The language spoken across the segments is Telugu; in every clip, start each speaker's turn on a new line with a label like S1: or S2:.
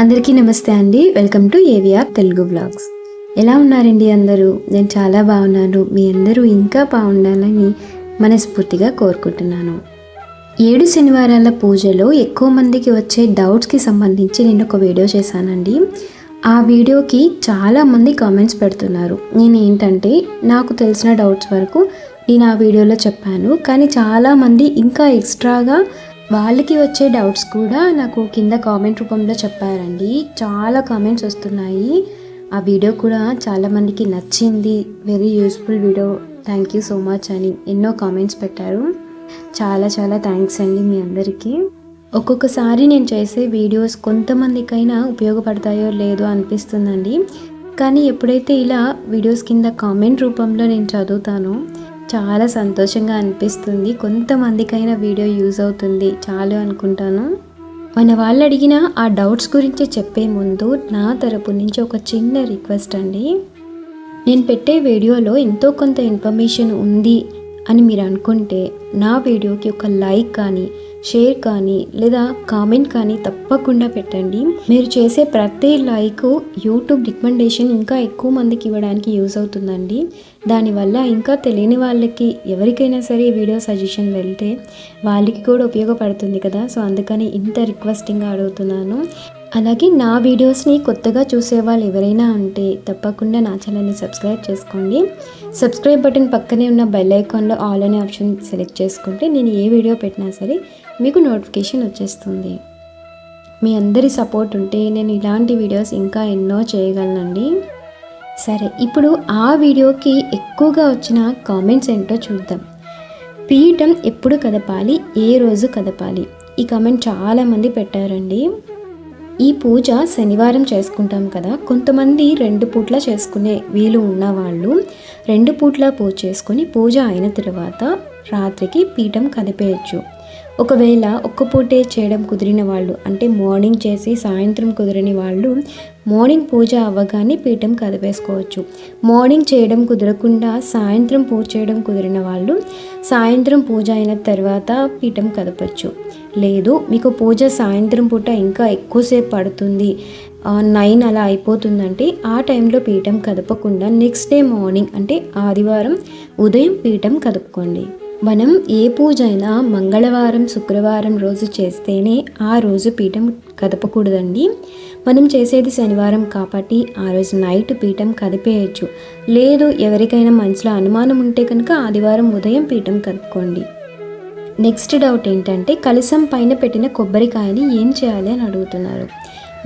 S1: అందరికీ నమస్తే అండి. Welcome to AVR Telugu blogs ఎలా ఉన్నారండి అందరూ? నేను చాలా బాగున్నాను. మీ అందరూ ఇంకా బాగుండాలని మనస్ఫూర్తిగా కోరుకుంటున్నాను. ఏడు శనివారాల పూజలో ఎక్కువ మందికి వచ్చే డౌట్స్కి సంబంధించి నేను ఒక వీడియో చేశానండి. ఆ వీడియోకి చాలామంది కామెంట్స్ పెడుతున్నారు. నేను ఏంటంటే నాకు తెలిసిన డౌట్స్ వరకు నేను ఆ వీడియోలో చెప్పాను. కానీ చాలామంది ఇంకా ఎక్స్ట్రాగా వాళ్ళకి వచ్చే డౌట్స్ కూడా నాకు కింద కామెంట్ రూపంలో చెప్పారండి. చాలా కామెంట్స్ వస్తున్నాయి. ఆ వీడియో కూడా చాలామందికి నచ్చింది. Very useful video thank you so much అని ఎన్నో కామెంట్స్ పెట్టారు. చాలా చాలా థ్యాంక్స్ అండి మీ అందరికీ. ఒక్కొక్కసారి నేను చేసే వీడియోస్ కొంతమందికైనా ఉపయోగపడతాయో లేదో అనిపిస్తుందండి. కానీ ఎప్పుడైతే ఇలా వీడియోస్ కింద కామెంట్ రూపంలో నేను చదువుతానో చాలా సంతోషంగా అనిపిస్తుంది. కొంతమందికైనా వీడియో యూజ్ అవుతుంది. చాలు అనుకుంటాను. మన వాళ్ళు అడిగిన ఆ డౌట్స్ గురించి చెప్పే ముందు నా తరపు నుంచి ఒక చిన్న రిక్వెస్ట్ అండి. నేను పెట్టే వీడియోలో ఎంతో కొంత ఇన్ఫర్మేషన్ ఉంది అని మీరు అనుకుంటే నా వీడియోకి ఒక లైక్ కానీ షేర్ కానీ లేదా కామెంట్ కానీ తప్పకుండా పెట్టండి. మీరు చేసే ప్రతి లైక్ యూట్యూబ్ రికమెండేషన్ ఇంకా ఎక్కువ మందికి ఇవ్వడానికి యూజ్ అవుతుందండి. దానివల్ల ఇంకా తెలియని వాళ్ళకి ఎవరికైనా సరే ఈ వీడియో సజెషన్ వెళ్తే వాళ్ళకి కూడా ఉపయోగపడుతుంది కదా. సో అందుకని ఇంత రిక్వెస్టింగ్గా అడుగుతున్నాను అలాగే నా వీడియోస్ని కొత్తగా చూసే వాళ్ళు ఎవరైనా ఉంటే తప్పకుండా నా ఛానల్ని సబ్స్క్రైబ్ చేసుకోండి. సబ్స్క్రైబ్ బటన్ పక్కనే ఉన్న బెల్ ఐకాన్లో ఆల్ అనే ఆప్షన్ సెలెక్ట్ చేసుకుంటే నేను ఏ వీడియో పెట్టినా సరే మీకు నోటిఫికేషన్ వచ్చేస్తుంది. మీ అందరి సపోర్ట్ ఉంటే నేను ఇలాంటి వీడియోస్ ఇంకా ఎన్నో చేయగలనండి. సరే ఇప్పుడు ఆ వీడియోకి ఎక్కువగా వచ్చిన కామెంట్స్ ఏంటో చూద్దాం. పీఠం ఎప్పుడు కదపాలి? ఏ రోజు కదపాలి? ఈ కామెంట్ చాలామంది పెట్టారండి. ఈ పూజ శనివారం చేసుకుంటాం కదా. కొంతమంది రెండు పూట్ల చేసుకునే వీలు ఉన్నవాళ్ళు రెండు పూట్ల పూజ చేసుకొని పూజ అయిన తర్వాత రాత్రికి పీఠం కదిపేయచ్చు. ఒకవేళ ఒక్క పూటే చేయడం కుదిరిన వాళ్ళు అంటే మార్నింగ్ చేసి సాయంత్రం కుదిరిన వాళ్ళు మార్నింగ్ పూజ అవ్వగానే పీఠం కదిపేసుకోవచ్చు. మార్నింగ్ చేయడం కుదరకుండా సాయంత్రం పూజ చేయడం కుదిరిన వాళ్ళు సాయంత్రం పూజ అయిన తర్వాత పీఠం కదపచ్చు. లేదు మీకు పూజ సాయంత్రం పూట ఇంకా ఎక్కువసేపు పడుతుంది నైన్ అలా అయిపోతుందంటే ఆ టైంలో పీఠం కదపకుండా నెక్స్ట్ డే మార్నింగ్ అంటే ఆదివారం ఉదయం పీఠం కదుపుకోండి. మనం ఏ పూజ అయినా మంగళవారం శుక్రవారం రోజు చేస్తేనే ఆ రోజు పీఠం కదపకూడదండి. మనం చేసేది శనివారం కాబట్టి ఆ రోజు నైట్ పీఠం కదిపేయచ్చు. లేదు ఎవరికైనా మనసులో అనుమానం ఉంటే కనుక ఆదివారం ఉదయం పీఠం కదుపుకోండి. నెక్స్ట్ డౌట్ ఏంటంటే కలసం పైన పెట్టిన కొబ్బరికాయని ఏం చేయాలి అని అడుగుతున్నారు.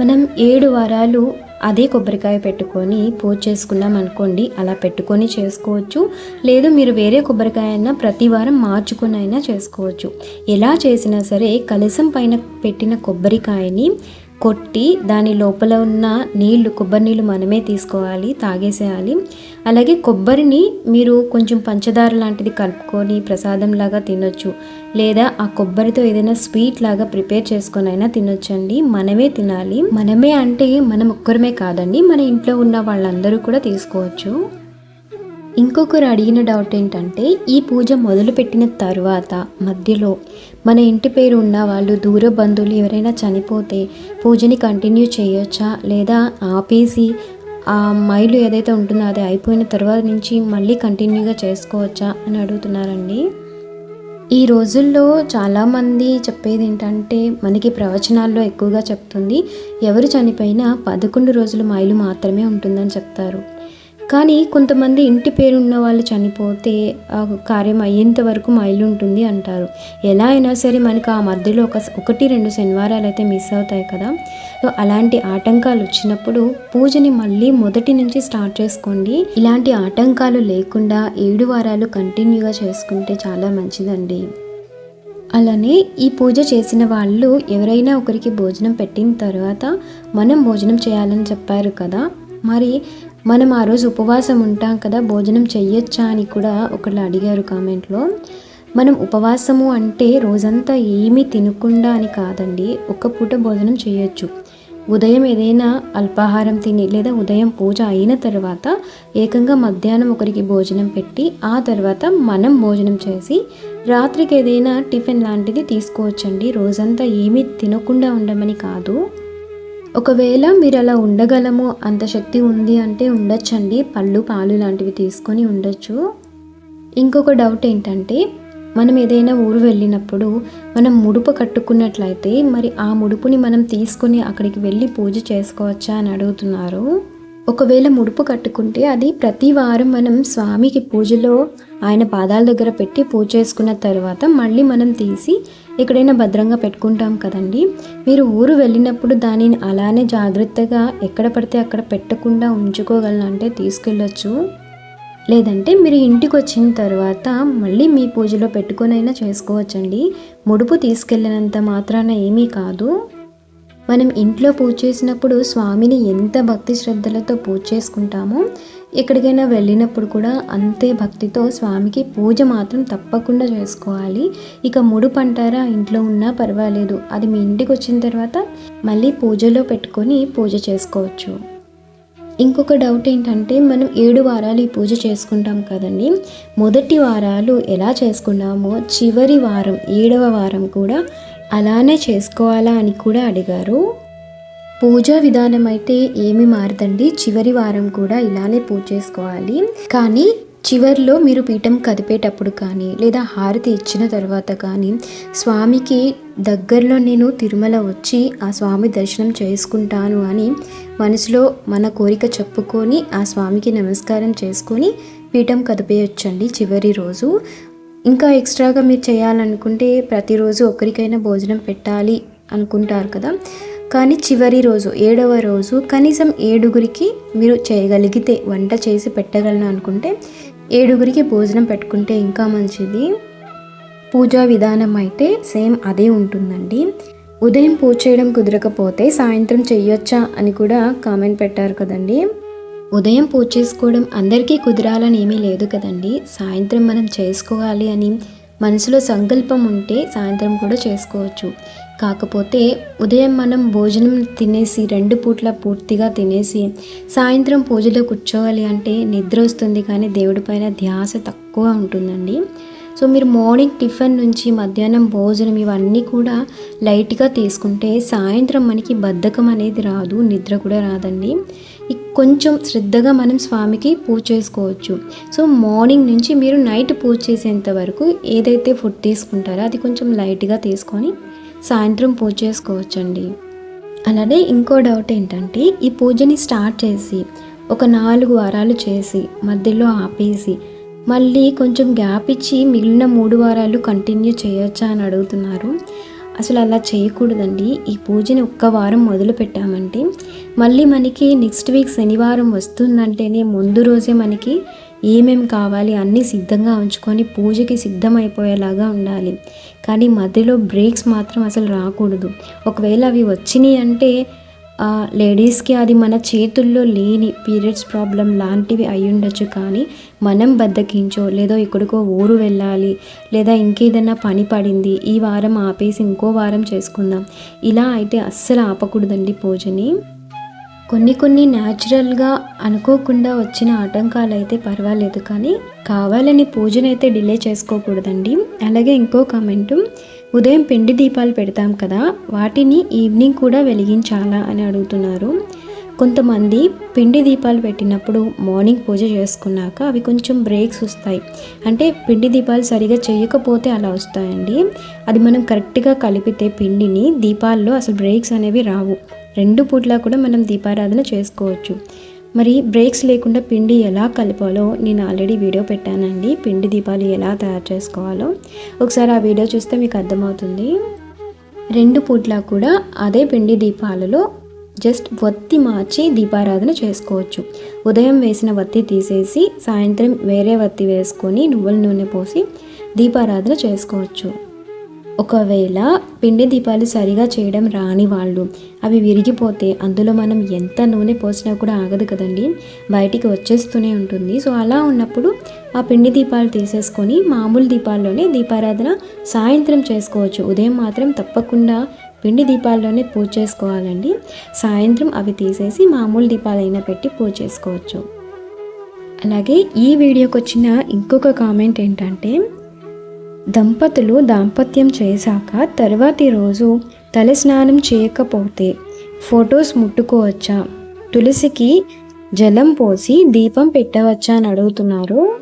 S1: మనం ఏడు వారాలు అదే కొబ్బరికాయ పెట్టుకొని పూజ చేసుకున్నాం అనుకోండి అలా పెట్టుకొని చేసుకోవచ్చు. లేదు మీరు వేరే కొబ్బరికాయ అయినా ప్రతి వారం మార్చుకుని అయినా చేసుకోవచ్చు. ఎలా చేసినా సరే కలసం పైన పెట్టిన కొబ్బరికాయని కొట్టి దాని లోపల ఉన్న నీళ్ళు కొబ్బరి నీళ్ళు మనమే తీసుకోవాలి తాగేసేయాలి. అలాగే కొబ్బరిని మీరు కొంచెం పంచదార లాంటిది కలుపుకొని ప్రసాదం లాగా తినొచ్చు. లేదా ఆ కొబ్బరితో ఏదైనా స్వీట్ లాగా ప్రిపేర్ చేసుకొని అయినా తినొచ్చండి. మనమే తినాలి. మనమే అంటే మనం ఒక్కరమే కాదండి. మన ఇంట్లో ఉన్న వాళ్ళందరూ కూడా తీసుకోవచ్చు. ఇంకొకరు అడిగిన డౌట్ ఏంటంటే ఈ పూజ మొదలుపెట్టిన తర్వాత మధ్యలో మన ఇంటి పేరు ఉన్న వాళ్ళు దూర బంధువులు ఎవరైనా చనిపోతే పూజని కంటిన్యూ చేయొచ్చా? లేదా ఆపేసి ఆ మైలు ఏదైతే ఉంటుందో అది అయిపోయిన తర్వాత నుంచి మళ్ళీ కంటిన్యూగా చేసుకోవచ్చా అని అడుగుతున్నారండి. ఈ రోజుల్లో చాలామంది చెప్పేది ఏంటంటే మనకి ప్రవచనాల్లో ఎక్కువగా చెప్తుంది ఎవరు చనిపోయినా పదకొండు రోజుల మైలు మాత్రమే ఉంటుందని చెప్తారు. కానీ కొంతమంది ఇంటి పేరు ఉన్న వాళ్ళు చనిపోతే ఆ కార్యం అయ్యేంత వరకు మైలు ఉంటుంది అంటారు. ఎలా అయినా సరే మనకు ఆ మధ్యలో ఒక ఒకటి రెండు శనివారాలు అయితే మిస్ అవుతాయి కదా. సో అలాంటి ఆటంకాలు వచ్చినప్పుడు పూజని మళ్ళీ మొదటి నుంచి స్టార్ట్ చేసుకోండి. ఇలాంటి ఆటంకాలు లేకుండా ఏడు వారాలు కంటిన్యూగా చేసుకుంటే చాలా మంచిదండి. అలానే ఈ పూజ చేసిన వాళ్ళు ఎవరైనా ఒకరికి భోజనం పెట్టిన తర్వాత మనం భోజనం చేయాలని చెప్పారు కదా. మరి మనం ఆ రోజు ఉపవాసం ఉంటాం కదా భోజనం చెయ్యొచ్చా అని కూడా ఒకళ్ళు అడిగారు కామెంట్లో. మనం ఉపవాసము అంటే రోజంతా ఏమీ తినకుండా అని కాదండి ఒక్క పూట భోజనం చేయొచ్చు ఉదయం ఏదైనా అల్పాహారం తిని లేదా ఉదయం పూజ అయిన తర్వాత ఏకంగా మధ్యాహ్నం ఒకరికి భోజనం పెట్టి ఆ తర్వాత మనం భోజనం చేసి రాత్రికి ఏదైనా టిఫిన్ లాంటిది తీసుకోవచ్చండి. రోజంతా ఏమీ తినకుండా ఉండమని కాదు. ఒకవేళ మీరు అలా ఉండగలము అంత శక్తి ఉంది అంటే ఉండొచ్చండి. పళ్ళు పాలు లాంటివి తీసుకొని ఉండొచ్చు. ఇంకొక డౌట్ ఏంటంటే మనం ఏదైనా ఊరు వెళ్ళినప్పుడు మనం ముడుపు కట్టుకున్నట్లయితే మరి ఆ ముడుపుని మనం తీసుకొని అక్కడికి వెళ్ళి పూజ చేసుకోవచ్చా అని అడుగుతున్నారు. ఒకవేళ ముడుపు కట్టుకుంటే అది ప్రతి వారం మనం స్వామికి పూజలో ఆయన పాదాల దగ్గర పెట్టి పూజ చేసుకున్న తర్వాత మళ్ళీ మనం తీసి ఎక్కడైనా భద్రంగా పెట్టుకుంటాం కదండి. మీరు ఊరు వెళ్ళినప్పుడు దానిని అలానే జాగ్రత్తగా ఎక్కడ పడితే అక్కడ పెట్టకుండా ఉంచుకోగలనంటే తీసుకెళ్ళొచ్చు. లేదంటే మీరు ఇంటికి వచ్చిన తర్వాత మళ్ళీ మీ పూజలో పెట్టుకొనైనా చేసుకోవచ్చండి. ముడుపు తీసుకెళ్ళినంత మాత్రాన ఏమీ కాదు. మనం ఇంట్లో పూజ చేసినప్పుడు స్వామిని ఎంత భక్తి శ్రద్ధలతో పూజ చేసుకుంటామో ఎక్కడికైనా వెళ్ళినప్పుడు కూడా అంతే భక్తితో స్వామికి పూజ మాత్రం తప్పకుండా చేసుకోవాలి. ఇక ముడుపు అంటారా ఇంట్లో ఉన్నా పర్వాలేదు. అది మీ ఇంటికి వచ్చిన తర్వాత మళ్ళీ పూజలో పెట్టుకొని పూజ చేసుకోవచ్చు. ఇంకొక డౌట్ ఏంటంటే మనం ఏడు వారాలు ఈ పూజ చేసుకుంటాం కదండి. మొదటి వారాలు ఎలా చేసుకున్నామో చివరి వారం ఏడవ వారం కూడా అలానే చేసుకోవాలా అని కూడా అడిగారు. పూజా విధానం అయితే ఏమి మారదండి. చివరి వారం కూడా ఇలానే పూజ చేసుకోవాలి. కానీ చివరిలో మీరు పీఠం కదిపేటప్పుడు కానీ లేదా హారతి ఇచ్చిన తర్వాత కానీ స్వామికి దగ్గరలో నేను తిరుమల వచ్చి ఆ స్వామి దర్శనం చేసుకుంటాను అని మనసులో మన కోరిక చెప్పుకొని ఆ స్వామికి నమస్కారం చేసుకొని పీఠం కదిపేయొచ్చండి చివరి రోజు. ఇంకా ఎక్స్ట్రాగా మీరు చేయాలనుకుంటే ప్రతిరోజు ఒకరికైనా భోజనం పెట్టాలి అనుకుంటారు కదా. కానీ చివరి రోజు ఏడవ రోజు కనీసం ఏడుగురికి మీరు చేయగలిగితే వంట చేసి పెట్టగలను అనుకుంటే ఏడుగురికి భోజనం పెట్టుకుంటే ఇంకా మంచిది. పూజా విధానం అయితే సేమ్ అదే ఉంటుందండి. ఉదయం పూజ చేయడం కుదరకపోతే సాయంత్రం చెయ్యొచ్చా అని కూడా కామెంట్ పెట్టారు కదండి. ఉదయం పూజ చేసుకోవడం అందరికీ కుదరాలని ఏమీ లేదు కదండి. సాయంత్రం మనం చేసుకోవాలి అని మనసులో సంకల్పం ఉంటే సాయంత్రం కూడా చేసుకోవచ్చు. కాకపోతే ఉదయం మనం భోజనం తినేసి రెండు పూట్ల పూర్తిగా తినేసి సాయంత్రం పూజలో కూర్చోవాలి అంటే నిద్ర వస్తుంది కానీ దేవుడి పైన ధ్యాస తక్కువ ఉంటుందండి. సో మీరు మార్నింగ్ టిఫిన్ నుంచి మధ్యాహ్నం భోజనం ఇవన్నీ కూడా లైట్గా తీసుకుంటే సాయంత్రం మనకి బద్ధకం అనేది రాదు నిద్ర కూడా రాదండి. కొంచెం శ్రద్ధగా మనం స్వామికి పూజ చేసుకోవచ్చు. సో మార్నింగ్ నుంచి మీరు నైట్ పూజ చేసేంత వరకు ఏదైతే ఫుడ్ తీసుకుంటారో అది కొంచెం లైట్గా తీసుకొని సాయంత్రం పూజ చేసుకోవచ్చండి. అలానే ఇంకో డౌట్ ఏంటంటే ఈ పూజని స్టార్ట్ చేసి ఒక నాలుగు వారాలు చేసి మధ్యలో ఆపేసి మళ్ళీ కొంచెం గ్యాప్ ఇచ్చి మిగిలిన మూడు వారాలు కంటిన్యూ చేయొచ్చా అని అడుగుతున్నారు. అసలు అలా చేయకూడదండి. ఈ పూజని ఒక్క వారం మొదలు పెట్టామంటే మళ్ళీ మనకి నెక్స్ట్ వీక్ శనివారం వస్తుందంటేనే ముందు రోజే మనకి ఏమేం కావాలి అన్నీ సిద్ధంగా ఉంచుకొని పూజకి సిద్ధమైపోయేలాగా ఉండాలి. కానీ మధ్యలో బ్రేక్స్ మాత్రం అసలు రాకూడదు. ఒకవేళ అవి వచ్చినాయి అంటే లేడీస్కి అది మన చేతుల్లో లేని పీరియడ్స్ ప్రాబ్లం లాంటివి అయి ఉండొచ్చు కానీ మనం బద్దకించో లేదో ఎక్కడికో ఊరు వెళ్ళాలి లేదా ఇంకేదైనా పని పడింది ఈ వారం ఆపేసి ఇంకో వారం చేసుకుందాం. ఇలా అయితే అస్సలు ఆపకూడదండి పూజని. కొన్ని కొన్ని న్యాచురల్గా అనుకోకుండా వచ్చిన ఆటంకాలు అయితే పర్వాలేదు కానీ కావాలని పూజనైతే డిలే చేసుకోకూడదండి. అలాగే ఇంకో కామెంటు ఉదయం పిండి దీపాలు పెడతాం కదా వాటిని ఈవినింగ్ కూడా వెలిగించాలా అని అడుగుతున్నారు. కొంతమంది పిండి దీపాలు పెట్టినప్పుడు మార్నింగ్ పూజ చేసుకున్నాక అవి కొంచెం బ్రేక్స్ వస్తాయి. అంటే పిండి దీపాలు సరిగా చేయకపోతే అలా వస్తాయండి. అది మనం కరెక్ట్గా కలిపితే పిండిని దీపాల్లో అసలు బ్రేక్స్ అనేవి రావు. రెండు పూట్ల కూడా మనం దీపారాధన చేసుకోవచ్చు. మరి బ్రేక్స్ లేకుండా పిండి ఎలా కలపాలో నేను ఆల్రెడీ వీడియో పెట్టానండి. పిండి దీపాలు ఎలా తయారు చేసుకోవాలో ఒకసారి ఆ వీడియో చూస్తే మీకు అర్థమవుతుంది. రెండు పూట్ల కూడా అదే పిండి దీపాలలో జస్ట్ వత్తి మార్చి దీపారాధన చేసుకోవచ్చు. ఉదయం వేసిన వత్తి తీసేసి సాయంత్రం వేరే వత్తి వేసుకొని నువ్వుల నూనె పోసి దీపారాధన చేసుకోవచ్చు. ఒకవేళ పిండి దీపాలు సరిగా చేయడం రాని వాళ్ళు అవి విరిగిపోతే అందులో మనం ఎంత నూనె పోసినా కూడా ఆగదు కదండి. బయటికి వచ్చేస్తూనే ఉంటుంది. సో అలా ఉన్నప్పుడు ఆ పిండి దీపాలు తీసేసుకొని మామూలు దీపాల్లోనే దీపారాధన సాయంత్రం చేసుకోవచ్చు. ఉదయం మాత్రం తప్పకుండా పిండి దీపాల్లోనే పూజ చేసుకోవాలండి. సాయంత్రం అవి తీసేసి మామూలు దీపాలైనా పెట్టి పూజ చేసుకోవచ్చు. అలాగే ఈ వీడియోకి వచ్చిన ఇంకొక కామెంట్ ఏంటంటే దంపతులు దాంపత్యం చేశాక తర్వాతి రోజు తలస్నానం చేయకపోతే ఫొటోస్ ముట్టుకోవచ్చా? తులసికి జలం పోసి దీపం పెట్టవచ్చా అని అడుగుతున్నారు.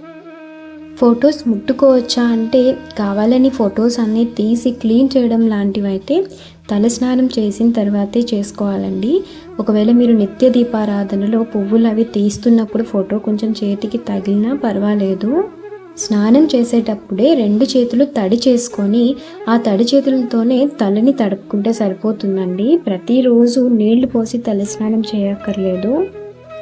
S1: ఫొటోస్ ముట్టుకోవచ్చా అంటే కావాలని ఫొటోస్ అన్నీ తీసి క్లీన్ చేయడం లాంటివి అయితే తలస్నానం చేసిన తర్వాతే చేసుకోవాలండి. ఒకవేళ మీరు నిత్య దీపారాధనలో పువ్వులు అవి తీస్తున్నప్పుడు ఫోటో కొంచెం చేతికి తగిలినా పర్వాలేదు. స్నానం చేసేటప్పుడే రెండు చేతులు తడి చేసుకొని ఆ తడి చేతులతోనే తలని తడుపుకుంటే సరిపోతుందండి. ప్రతిరోజు నీళ్ళు పోసి తల స్నానం చేయక్కర్లేదు.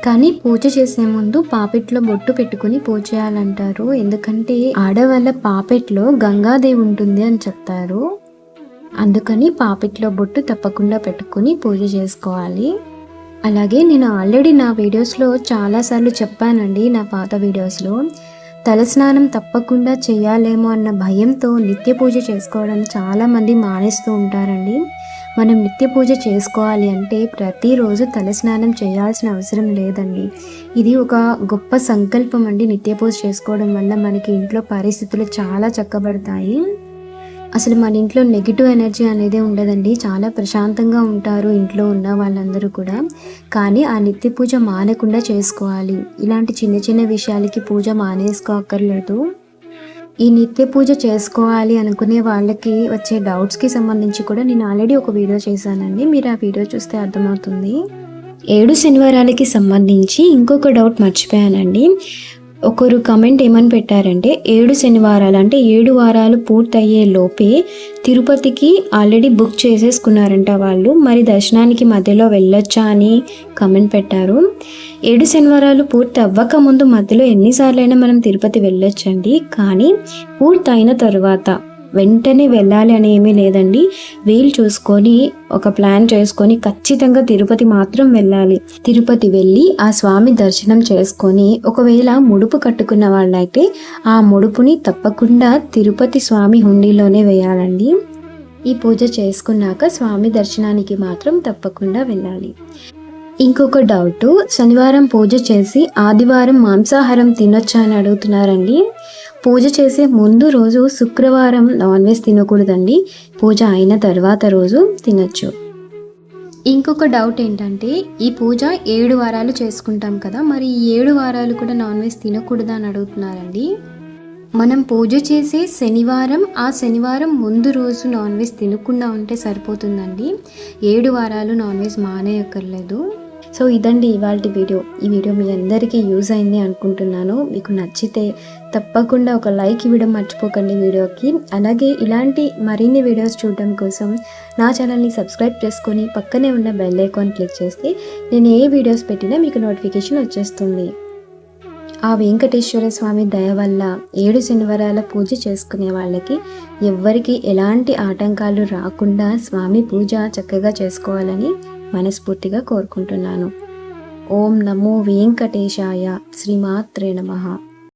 S1: కానీ పూజ చేసే ముందు పాపెట్లో బొట్టు పెట్టుకుని పూజ చేయాలంటారు. ఎందుకంటే ఆడవాళ్ళ పాపెట్లో గంగాదేవి ఉంటుంది అని చెప్తారు. అందుకని పాపెట్లో బొట్టు తప్పకుండా పెట్టుకుని పూజ చేసుకోవాలి. అలాగే నేను ఆల్రెడీ నా వీడియోస్లో చాలాసార్లు చెప్పానండి నా పాత వీడియోస్లో. తలస్నానం తప్పకుండా చేయాలేమో అన్న భయంతో నిత్య పూజ చేసుకోవడం చాలామంది మానేస్తూ ఉంటారండి. మనం నిత్య పూజ చేసుకోవాలి అంటే ప్రతిరోజు తలస్నానం చేయాల్సిన అవసరం లేదండి. ఇది ఒక గొప్ప సంకల్పం అండి నిత్య పూజ చేసుకోవడం వల్ల మనకి ఇంట్లో పరిస్థితులు చాలా చక్కబడతాయి. అసలు మన ఇంట్లో నెగిటివ్ ఎనర్జీ అనేది ఉండదండి. చాలా ప్రశాంతంగా ఉంటారు ఇంట్లో ఉన్న వాళ్ళందరూ కూడా. కానీ ఆ నిత్య పూజ మానకుండా చేసుకోవాలి. ఇలాంటి చిన్న చిన్న విషయాలకి పూజ మానేసుకోక్కర్లేదు. ఈ నిత్య పూజ చేసుకోవాలి అనుకునే వాళ్ళకి వచ్చే డౌట్స్కి సంబంధించి కూడా నేను ఆల్రెడీ ఒక వీడియో చేశానండి. మీరు ఆ వీడియో చూస్తే అర్థమవుతుంది. ఏడు శనివారాలకి సంబంధించి ఇంకొక డౌట్ మర్చిపోయానండి. ఒకరు కమెంట్ ఏమని పెట్టారంటే ఏడు శనివారాలు అంటే ఏడు వారాలు పూర్తయ్యే లోపే తిరుపతికి ఆల్రెడీ బుక్ చేసేసుకున్నారంట వాళ్ళు. మరి దర్శనానికి మధ్యలో వెళ్ళొచ్చా అని కమెంట్ పెట్టారు. ఏడు శనివారాలు పూర్తి అవ్వక ముందు మధ్యలో ఎన్నిసార్లైనా మనం తిరుపతి వెళ్ళొచ్చండి. కానీ పూర్తయిన తర్వాత వెంటనే వెళ్ళాలి అని ఏమీ లేదండి. వీలు చూసుకొని ఒక ప్లాన్ చేసుకొని ఖచ్చితంగా తిరుపతి మాత్రం వెళ్ళాలి. తిరుపతి వెళ్ళి ఆ స్వామి దర్శనం చేసుకొని ఒకవేళ ముడుపు కట్టుకున్న వాళ్ళైతే ఆ ముడుపుని తప్పకుండా తిరుపతి స్వామి హుండీలోనే వేయాలండి. ఈ పూజ చేసుకున్నాక స్వామి దర్శనానికి మాత్రం తప్పకుండా వెళ్ళాలి. ఇంకొక డౌట్ శనివారం పూజ చేసి ఆదివారం మాంసాహారం తినొచ్చా అని అడుగుతున్నారండి. పూజ చేసే ముందు రోజు శుక్రవారం నాన్ వెజ్ తినకూడదండి. పూజ అయిన తర్వాత రోజు తినచ్చు. ఇంకొక డౌట్ ఏంటంటే ఈ పూజ ఏడు వారాలు చేసుకుంటాం కదా మరి ఈ ఏడు వారాలు కూడా నాన్ వెజ్ తినకూడదా అని అడుగుతున్నారండి. మనం పూజ చేసే శనివారం ఆ శనివారం ముందు రోజు నాన్ వెజ్ తినకుండా ఉంటే సరిపోతుందండి. ఏడు వారాలు నాన్ వెజ్ మానేయక్కర్లేదు. సో ఇదండి ఇవాళ వీడియో. ఈ వీడియో మీ అందరికీ యూజ్ అయింది అనుకుంటున్నాను. మీకు నచ్చితే తప్పకుండా ఒక లైక్ ఇవ్వడం మర్చిపోకండి వీడియోకి. అలాగే ఇలాంటి మరిన్ని వీడియోస్ చూడడం కోసం నా ఛానల్ని సబ్స్క్రైబ్ చేసుకొని పక్కనే ఉన్న బెల్ ఐకాన్ క్లిక్ చేస్తే నేను ఏ వీడియోస్ పెట్టినా మీకు నోటిఫికేషన్ వచ్చేస్తుంది. ఆ వెంకటేశ్వర స్వామి దయ వల్ల ఏడు శనివారాల పూజ చేసుకునే వాళ్ళకి ఎవ్వరికీ ఎలాంటి ఆటంకాలు రాకుండా స్వామి పూజ చక్కగా చేసుకోవాలని మనస్ఫూర్తిగా కోరుకుంటున్నాను. ఓం నమో వెంకటేశాయ శ్రీమాత్రే నమ.